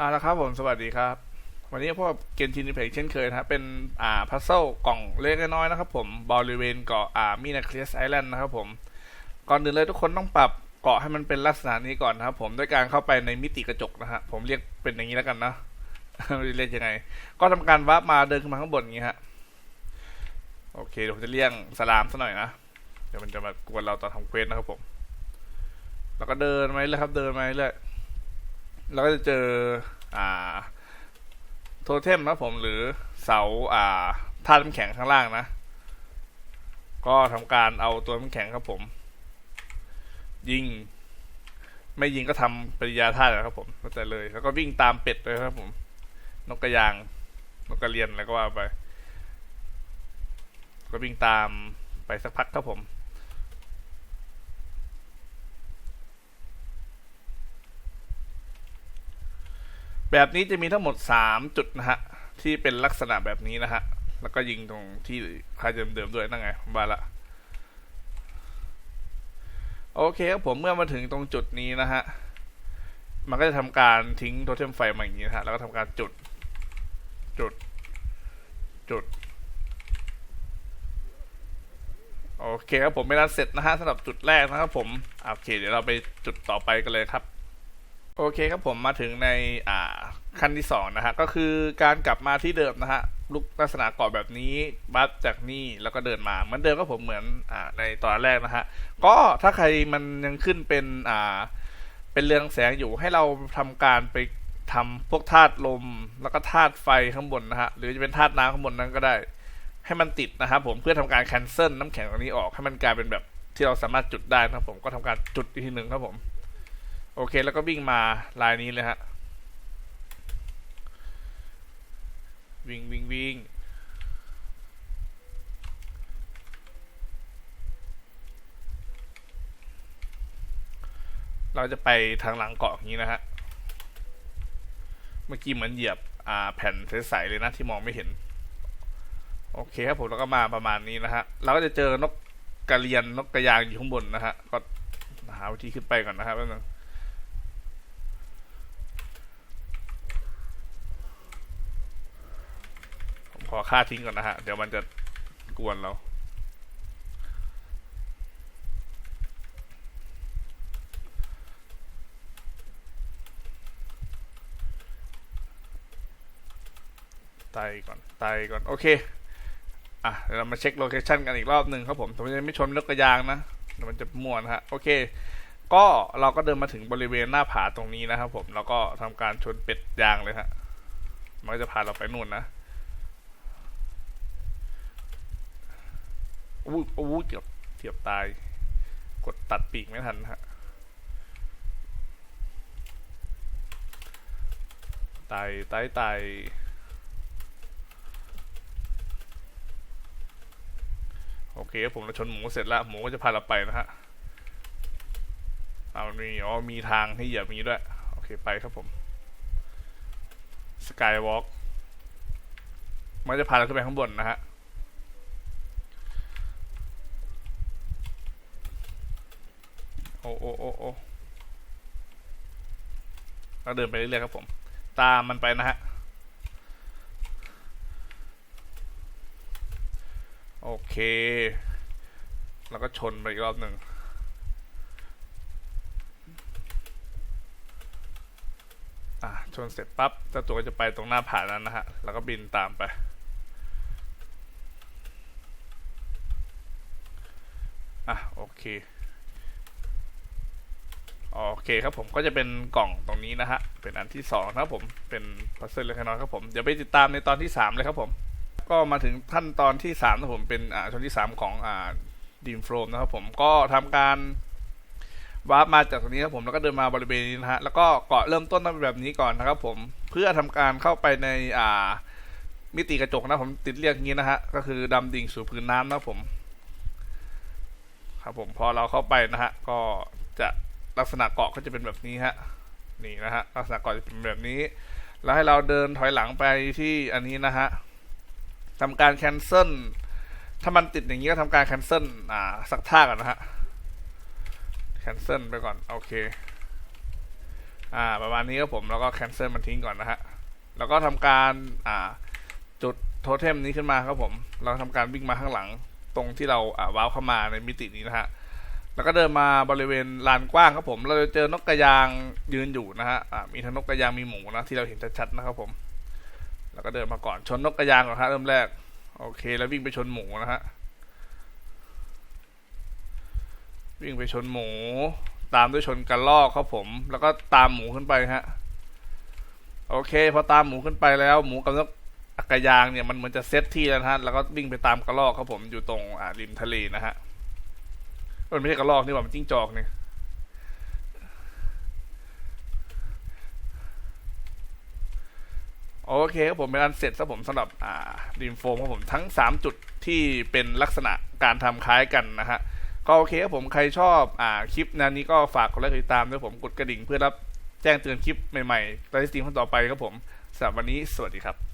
อ่าแล้วครับผมสวัสดีครับ วันนี้พวกเกนชินเพกเช่นเคยนะครับเป็นอ่าพัซเซิลกล่องเล็กน้อยๆนะครับผมบริเวณเกาะอ่ามีนาคลีสไอแลนด์นะครับผมก่อนอื่นเลยทุกคนต้องปรับเกาะให้มันเป็นลักษณะนี้ก่อนนะครับ ผมด้วยการเข้าไปในมิติกระจกนะฮะผมเรียกเป็นอย่างนี้แล้วกันนะเรียกยังไง ก็ทำการวาร์ปมาเดินขึ้นมาข้างบนอย่างนี้ฮะโอเคเดี๋ยวผมจะเลี่ยงสลามซะหน่อยนะเดี๋ยวมันจะมากวนเราตอนทำเควสนะครับผม แล้วก็เดินมาเรื่อยครับ เดินมาเรื่อย แล้วก็จะเจออ่า โทเทมนะผมหรือเสาอ่าธาตุน้ำแข็งข้างล่างนะ ก็ทำการเอาตัวน้ำแข็งครับผม ยิง ไม่ยิงก็ทำปริยาธาตุนะครับผมเข้าใจเลย แล้วก็วิ่งตามเป็ดเลยครับผม นกกระยาง นกกระเรียนอะไรก็ว่าไป ก็วิ่งตามไปสักพักครับผม แบบนี้จะมีทั้งหมด 3 จุดนะฮะ ที่เป็นลักษณะแบบนี้นะฮะ แล้วก็ยิงตรงที่ค่าเดิมๆด้วยนั่นไงบาละโอเคครับผมเมื่อมาถึงตรงจุดนี้นะฮะ มันก็จะทำการทิ้งโทเทมไฟมาอย่างนี้นะฮะ แล้วก็ทำการจุด จุด จุด โอเคครับผมไม่นัดเสร็จนะฮะสำหรับจุดแรกนะครับผม โอเค เดี๋ยวเราไปจุดต่อไปกันเลยครับ โอเคครับผมมาถึงในอ่า ขั้นที่สองนะฮะก็คือการกลับมาที่เดิมนะฮะลุกลักษณะเกาะแบบนี้บัฟจากนี่แล้วก็เดินมาเหมือนเดิมก็ผมเหมือนอ่าในตอนแรกนะฮะก็ถ้าใครมันยังขึ้นเป็นอ่าเป็นเรืองแสงอยู่ให้เราทำการไปทำพวกธาตุลมแล้วก็ธาตุไฟข้างบนนะฮะหรือจะเป็นธาตุน้ำข้างบนนั้นก็ได้ ให้มันติดนะครับผมเพื่อทำการแคนเซิลน้ำแข็งตรงนี้ออกให้มันกลายเป็นแบบที่เราสามารถจุดได้นะครับผมก็ทำการจุดอีกทีหนึ่งครับผม โอเคแล้วก็วิ่งมาลายนี้เลยฮะ วิ่งวิ่งวิ่งเราจะไปทางหลังเกาะนี้นะฮะ เมื่อกี้เหมือนเหยียบอ่าแผ่นใสๆเลยนะที่มองไม่เห็น โอเคครับผมแล้วก็มาประมาณนี้นะฮะ เราก็จะเจอนกกระเรียนนกกระยางอยู่ข้างบนนะฮะ ก็หาวิธีขึ้นไปก่อนนะครับแป๊บนึง ผม ขอค่าทิ้งก่อนนะฮะ เดี๋ยวมันจะกวนเราไตก่อนไตก่อน โอเค อะเดี๋ยวเรามาเช็คโลเคชันกันอีกรอบหนึ่งครับผมแต่มันจะไม่ชนนกกระยางนะเดี๋ยวมันจะม่วนฮะ โอเค ก็เราก็เดินมาถึงบริเวณหน้าผาตรงนี้นะครับผม แล้วก็ทำการชนเป็ดยางเลยฮะ มันก็จะพาเราไปนู่นนะ อู้อู้เกือบเกือบตาย กดตัดปีกไม่ทันฮะ ตาย ตาย ตาย โอเค ผมเราชนหมูเสร็จแล้ว หมูก็จะพาเราไปนะฮะ เอามันมีอ๋อ มีทางให้เหยียบอย่างนี้ด้วย โอเค ไปครับผม สกายวอล์กมันจะพาเราขึ้นไปข้างบนนะฮะ โอ้โอ้โอ้โอ้เราเดินไปเรื่อยๆครับผม ตามมันไปนะฮะ โอเค แล้วก็ชนไปอีกรอบหนึ่งอะชนเสร็จปั๊บเจ้าตัวก็จะไปตรงหน้าผานั้นนะฮะ แล้วก็บินตามไป อะ โอเค โอเคครับผมก็จะเป็นกล่องตรงนี้นะฮะ เป็นอันที่สองนะครับผมเป็นพัซเซิลเล็กน้อยครับผมเดี๋ยวไปติดตามในตอนที่สามเลยครับผม ก็มาถึงขั้นตอนที่สามนะผมเป็นอ่าช่วงที่สามของอ่าดีมโฟมนะครับผมก็ทำการวาร์ปมาจากตรงนี้ครับผมแล้วก็เดินมาบริเวณนี้นะฮะแล้วก็เกาะเริ่มต้นต้องแบบนี้ก่อนนะครับผมเพื่อทำการเข้าไปในอ่ามิติกระจกนะผมติดเรียกงี้นะฮะก็คือดำดิ่งสู่พื้นน้ำนะครับผม ครับผมพอเราเข้าไปนะฮะก็จะ ลักษณะเกาะก็จะเป็นแบบนี้ฮะนี่นะฮะลักษณะเกาะจะเป็นแบบนี้ แล้วให้เราเดินถอยหลังไปที่อันนี้นะฮะทำการแคนเซิลถ้ามันติดอย่างนี้ก็ทำการแคนเซิลอ่าสักท่าก่อนนะฮะแคนเซิลไปก่อนโอเคอ่าประมาณนี้ครับผมแล้วก็ cancel มันทิ้งก่อนนะฮะแล้วก็ทำการอ่าจุดโทเทมนี้ขึ้นมาครับผม เราทำการวิ่งมาข้างหลังตรงที่เราอ่าว้าวเข้ามาในมิตินี้นะฮะ แล้วก็เดินมาบริเวณลานกว้างครับผม เราจะเจอนกกระยางยืนอยู่นะฮะมีทั้งนกกระยางมีหมูนะที่เราเห็นชัดๆนะครับผม แล้วก็เดินมาก่อนชนนกกระยางก่อนฮะเริ่มแรก โอเค แล้ววิ่งไปชนหมูนะฮะ วิ่งไปชนหมู ตามด้วยชนกระลอกครับผม แล้วก็ตามหมูขึ้นไปฮะ โอเค พอตามหมูขึ้นไปแล้ว หมูกับนกกระยางเนี่ยมันเหมือนจะเซตที่แล้วนะฮะ แล้วก็วิ่งไปตามกระลอกครับผม อยู่ตรงอ่าริมทะเลนะฮะ มันไม่ใช่กระรอกนี่หว่ามันจิ้งจอกเนี่ยโอเคครับผมเป็นอันเสร็จครับผมสำหรับอ่าดิมโฟมครับผมทั้ง 3 จุดที่เป็นลักษณะการทำคล้ายกันนะฮะก็โอเคครับผมใครชอบอ่าคลิปนวนี้ก็ฝากกดไลค์กดติดตามด้วยผมกดกระดิ่งเพื่อรับแจ้งเตือนคลิปใหม่ๆตอนที่สตรีมขั้นต่อไปครับผมสำหรับวันนี้สวัสดีครับ